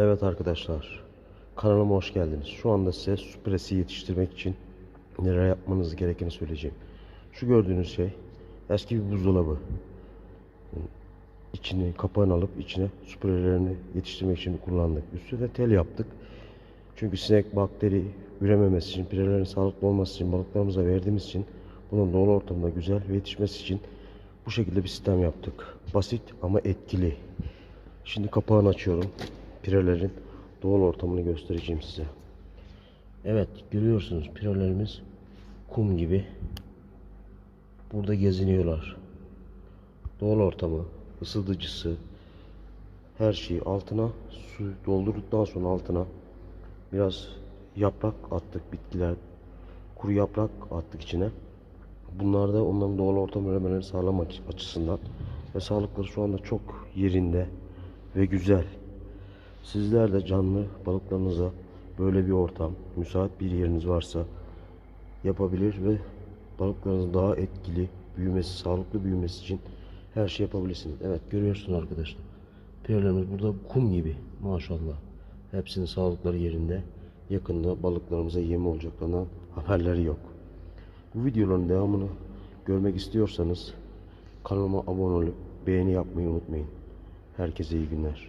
Evet arkadaşlar, kanalıma hoş geldiniz. Şu anda size süpresi yetiştirmek için neler yapmanız gerektiğini söyleyeceğim. Şu gördüğünüz şey eski bir buzdolabı. İçini kapağını alıp içine süprelerini yetiştirmek için kullandık. Üstüne tel yaptık. Çünkü sinek, bakteri ürememesi için, pirelerin sağlıklı olması için, balıklarımıza verdiğimiz için bunun doğal ortamda güzel ve yetişmesi için bu şekilde bir sistem yaptık. Basit ama etkili. Şimdi kapağını açıyorum. Pirelerin doğal ortamını göstereceğim size. Evet görüyorsunuz pirelerimiz kum gibi burada geziniyorlar. Doğal ortamı, ısıtıcısı, her şeyi altına su doldurduktan sonra altına biraz yaprak attık bitkiler kuru yaprak attık içine. Bunlar da onların doğal ortam üremelerini sağlamak açısından ve sağlıkları şu anda çok yerinde ve güzel. Sizler de canlı balıklarınıza böyle bir ortam, müsait bir yeriniz varsa yapabilir ve balıklarınızın daha etkili büyümesi, sağlıklı büyümesi için her şey yapabilirsiniz. Evet görüyorsunuz arkadaşlar. Pirelerimiz burada kum gibi maşallah. Hepsinin sağlıkları yerinde. Yakında balıklarımıza yem olacaklarından haberleri yok. Bu videoların devamını görmek istiyorsanız kanalıma abone olup beğeni yapmayı unutmayın. Herkese iyi günler.